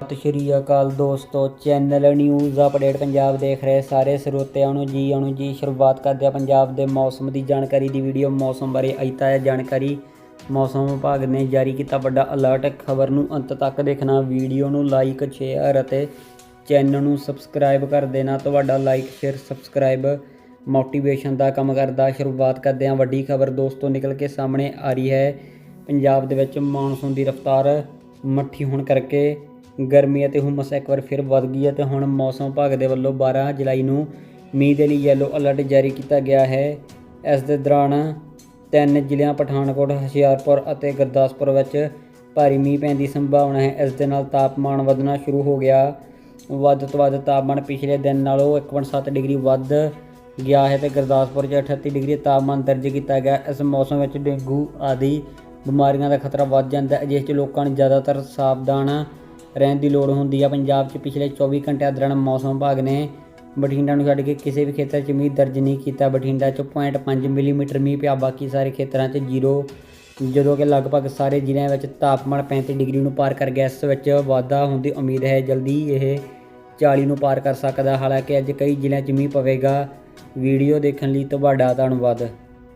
ਸਤਿ ਸ਼੍ਰੀ ਅਕਾਲ ਦੋਸਤੋ, channel news update Punjab ਦੇਖ ਰਹੇ ਸਾਰੇ ਸਰੋਤਿਆਂ ਨੂੰ। ਜੀ ਆਣੂ ਜੀ, ਸ਼ੁਰੂਆਤ ਕਰਦੇ ਆ ਪੰਜਾਬ ਦੇ ਮੌਸਮ ਦੀ ਜਾਣਕਾਰੀ ਦੀ ਵੀਡੀਓ। ਮੌਸਮ ਬਾਰੇ ਅਜਤਾ ਹੈ ਜਾਣਕਾਰੀ। ਮੌਸਮ ਵਿਭਾਗ ਨੇ ਜਾਰੀ ਕੀਤਾ ਵੱਡਾ ਅਲਰਟ। ਖਬਰ ਨੂੰ ਅੰਤ ਤੱਕ ਦੇਖਣਾ, ਵੀਡੀਓ ਨੂੰ ਲਾਈਕ, ਸ਼ੇਅਰ ਅਤੇ ਚੈਨਲ ਨੂੰ ਸਬਸਕ੍ਰਾਈਬ ਕਰ ਦੇਣਾ। ਤੁਹਾਡਾ ਲਾਈਕ, ਸ਼ੇਅਰ, ਸਬਸਕ੍ਰਾਈਬ ਮੋਟੀਵੇਸ਼ਨ ਦਾ ਕੰਮ ਕਰਦਾ। ਸ਼ੁਰੂਆਤ ਕਰਦੇ ਹਾਂ ਵੱਡੀ ਖਬਰ। ਦੋਸਤੋ, ਨਿਕਲ ਕੇ ਸਾਹਮਣੇ ਆ ਰਹੀ ਹੈ ਪੰਜਾਬ ਦੇ ਵਿੱਚ ਮੌਨਸੂਨ ਦੀ ਰਫ਼ਤਾਰ ਮੱਠੀ ਹੋਣ ਕਰਕੇ ਗਰਮੀ ਅਤੇ ਹੁਮਸ ਇੱਕ ਵਾਰ ਫਿਰ ਵੱਧ ਗਈ ਹੈ ਤੇ ਹੁਣ ਮੌਸਮ ਵਿਭਾਗ ਦੇ ਵੱਲੋਂ 12 ਜੁਲਾਈ ਨੂੰ ਮੀਂਹ ਦੇ ਲਈ ਯੈਲੋ ਅਲਰਟ ਜਾਰੀ ਕੀਤਾ ਗਿਆ ਹੈ। ਇਸ ਦੇ ਦੌਰਾਨ ਤਿੰਨ ਜ਼ਿਲ੍ਹਿਆਂ ਪਠਾਨਕੋਟ, ਹੁਸ਼ਿਆਰਪੁਰ ਅਤੇ ਗੁਰਦਾਸਪੁਰ ਵਿੱਚ ਭਾਰੀ ਮੀਂਹ ਪੈਣ ਦੀ ਸੰਭਾਵਨਾ ਹੈ। ਇਸ ਦੇ ਨਾਲ ਤਾਪਮਾਨ ਵਧਣਾ ਸ਼ੁਰੂ ਹੋ ਗਿਆ। ਵੱਧ ਤੋਂ ਵੱਧ ਤਾਪਮਾਨ ਪਿਛਲੇ ਦਿਨ ਨਾਲੋਂ 1.7 ਡਿਗਰੀ ਵੱਧ ਗਿਆ ਹੈ ਤੇ ਗੁਰਦਾਸਪੁਰ 'ਚ 38 ਡਿਗਰੀ ਤਾਪਮਾਨ ਦਰਜ ਕੀਤਾ ਗਿਆ। ਇਸ ਮੌਸਮ ਵਿੱਚ ਡੇਂਗੂ ਆਦਿ ਬਿਮਾਰੀਆਂ ਦਾ ਖਤਰਾ ਵੱਧ ਜਾਂਦਾ ਹੈ, ਜਿਸ 'ਚ ਲੋਕਾਂ ਨੂੰ ਜ਼ਿਆਦਾਤਰ ਸਾਵਧਾਨ ਰਹਿਣ ਦੀ ਲੋੜ ਹੁੰਦੀ ਆ। ਪੰਜਾਬ 'ਚ ਪਿਛਲੇ 24 ਘੰਟਿਆਂ ਦੌਰਾਨ ਮੌਸਮ ਵਿਭਾਗ ਨੇ ਬਠਿੰਡਾ ਨੂੰ ਛੱਡ ਕੇ ਕਿਸੇ ਵੀ ਖੇਤਰ 'ਚ ਮੀਂਹ ਦਰਜ ਨਹੀਂ ਕੀਤਾ। ਬਠਿੰਡਾ 'ਚ 0.5 ਮਿਲੀਮੀਟਰ ਮੀਂਹ ਪਿਆ। ਬਾਕੀ ਸਾਰੇ ਖੇਤਰਾਂ 'ਚ ਜ਼ੀਰੋ, ਜਦੋਂ ਕਿ ਲਗਭਗ ਸਾਰੇ ਜ਼ਿਲ੍ਹਿਆਂ ਵਿੱਚ ਤਾਪਮਾਨ 35 ਡਿਗਰੀ ਨੂੰ ਪਾਰ ਕਰ ਗਿਆ। ਇਸ ਵਿੱਚ ਵਾਧਾ ਹੋਣ ਦੀ ਉਮੀਦ ਹੈ। ਜਲਦੀ ਇਹ 40 ਨੂੰ ਪਾਰ ਕਰ ਸਕਦਾ। ਹਾਲਾਂਕਿ ਅੱਜ ਕਈ ਜ਼ਿਲ੍ਹਿਆਂ 'ਚ ਮੀਂਹ ਪਵੇਗਾ। ਵੀਡੀਓ ਦੇਖਣ ਲਈ ਤੁਹਾਡਾ ਧੰਨਵਾਦ।